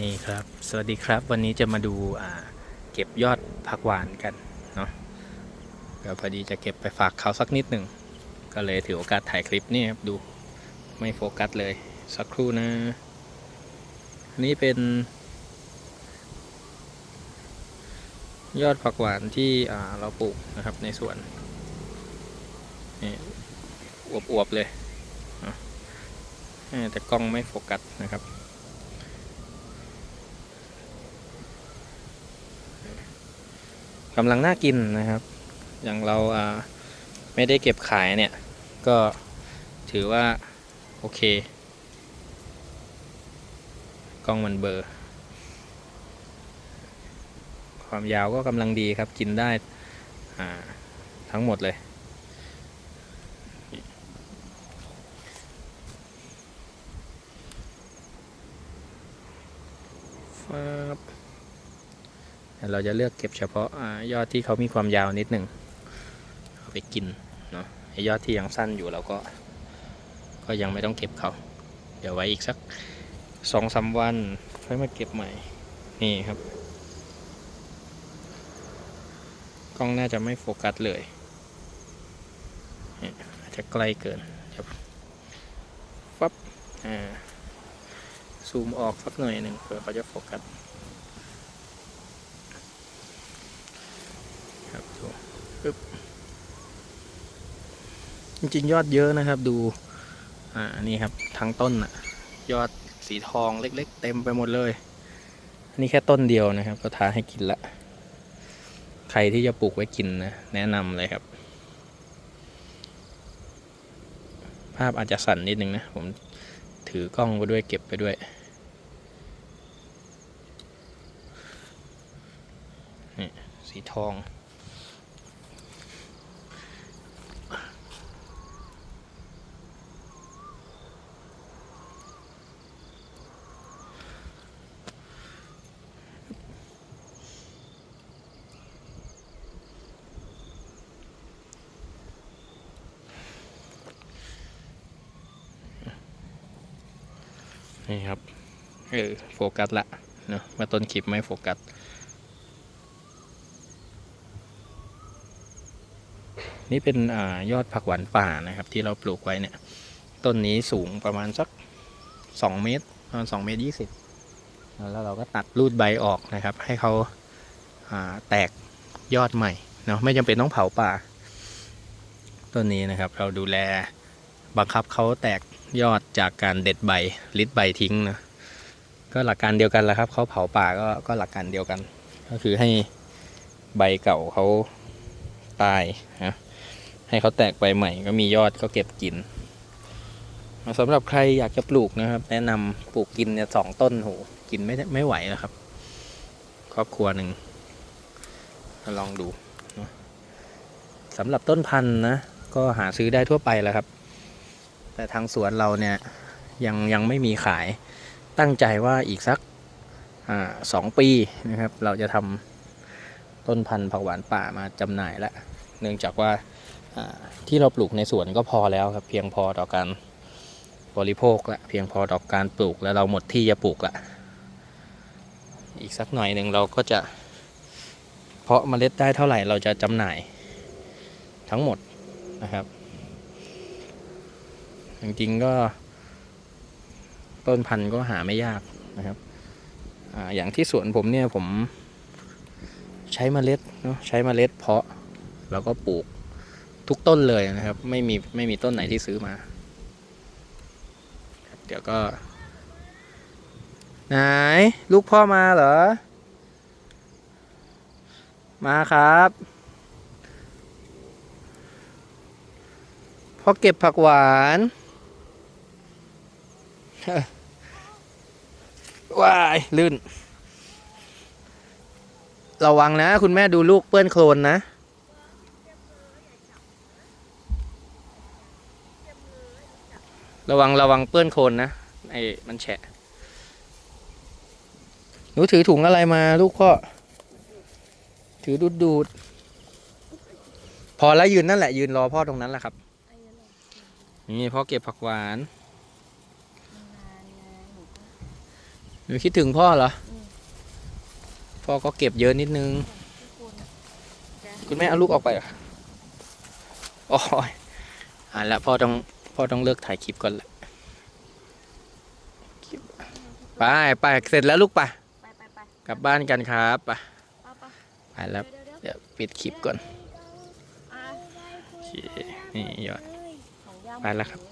นี่ครับ สวัสดีครับ วันนี้จะมาดูเก็บยอดผักหวานกันเนาะก็พอดีจะเก็บไปฝากเขาสักนิดหนึ่ง ก็เลยถือโอกาสถ่ายคลิปนี่ครับดูไม่โฟกัสเลย สักครู่นะนี่เป็น ยอดผักหวานที่เราปลูกนะครับในสวน นี่อวบๆเลย แต่กล้องไม่โฟกัสนะครับ กำลังน่ากินนะครับ อย่างเราไม่ได้เก็บขายเนี่ย ก็ถือว่า โอเค กล้องมันเบอร์ ความยาวก็กำลังดีครับกินได้ทั้งหมดเลยฟับ เราจะเลือกเก็บเฉพาะอยอดที่เขามีความยาวนิดหนึ่งเอาไปกินเนาะไอยอดที่ยังสั้นอยู่เราก็ ก็ยังไม่ต้องเก็บเขา เดี๋ยวไว้อีกสักสองสามวันค่อยมาเก็บใหม่ นี่ครับ กล้องน่าจะไม่โฟกัสเลยเนี่ยอาจจะใกล้เกินเดี๋ยวฟับอ่าซูมออกสักหน่อยหนึ่งเผื่อเขาจะโฟกัส ครับดู ปึ๊บจริงๆยอดเยอะนะครับ ดู อ่านี่ครับทั้งต้นอะยอดสีทองเล็ก ๆ เต็มไปหมดเลยอันนี้แค่ต้นเดียวนะครับ ก็ท้าให้กินละ ใครที่จะปลูกไว้กินนะแนะนำเลยครับ ภาพอาจจะสั่นนิดนึงนะ ผมถือกล้องไปด้วยเก็บไปด้วยสีทอง นี่ครับเออโฟกัสละเนอะมื่อต้นคลิปไม่โฟกัสนี่เป็นอยอดผักหวานป่านะครับ ที่เราปลูกไว้เนี่ย ต้นนี้สูงประมาณสักสองเมตรประมาณสองเมตรยี่สิบแล้วเราก็ตัดรูดใบออกนะครับ ให้เขาาแตกยอดใหม่เนาะไม่จำเป็นต้องเผาป่าต้นนี้นะครับ เราดูแลบังคับเขาแตก ยอดจากการเด็ดใบลิดใบทิ้งนะก็หลักการเดียวกันแหละครับเขาเผาป่าก็ก็หลักการเดียวกัน ก็คือให้ใบเก่าเขาตายนะให้เขาแตกใบใหม่ ก็มียอดก็เก็บกินสำหรับใครอยากจะปลูกนะครับ แนะนำปลูกกินเนี่ยสองต้นโหกินไม่ไม่ไหวแล้วครับ ครอบครัวหนึ่งลองดูสำหรับต้นพันธุ์นะ ก็หาซื้อได้ทั่วไปแหล้วครับ แต่ทางสวนเราเนี่ยยังยังไม่มีขายตั้งใจว่าอีกสักอสองปีนะครับ เราจะทำต้นพันธุ์ผักหวานป่ามาจำหน่ายล้วเนื่องจากว่าอ่าที่เราปลูกในสวนก็พอแล้วครับ เพียงพอต่อการบริโภคละเพียงพอต่อการปลูกแล้วเราหมดที่จะปลูกละอีกสักหน่อยหนึ่งเราก็จะ เพาะเมล็ดได้เท่าไหร่เราจะจำหน่ายทั้งหมดนะครับ จริงๆก็ ต้นพันธุ์ก็หาไม่ยากนะครับออย่างที่สวนผมเนี่ยผมใช้เมล็ดเนาะใช้เมล็ดเพาะแล้วก็ปลูกทุกต้นเลยนะครับ ไม่มีไม่มีต้นไหนที่ซื้อมา เดี๋ยวก็ไหนลูกพ่อมาเหรอ มาครับพ่อเก็บผักหวาน ว้ายลื่น ระวังนะ คุณแม่ดูลูกเปื้อนโคลนนะ ระวังระวังเปื้อนโคลนนะไอ้มันแฉะ หนูถือถุงอะไรมาลูกพ่อ ถือดูดดูด พอแล้วยืนนั่นแหละยืนรอพ่อตรงนั้นแหละครับ นี่พ่อเก็บผักหวาน นูคิดถึงพ่อเหรออืมพ่อก็เก็บเยอะนิดนึงทุกคนจะคุณแม่เอาลูกออกไปเหรอโอ้ยอ่านแล้วพ่อต้องพ่อต้องเลิกถ่ายคลิปก่อนแหละคลิปไปไปเสร็จแล้วลูกไปไปไปไปกลับบ้านกันครับไปไปไปไปแล้วเดี๋ยวเดี๋ยวเดี๋ยวปิดคลิปก่อนอะโอเคนี่ยอด ของย่าไปแล้วครับหมูเนี่ย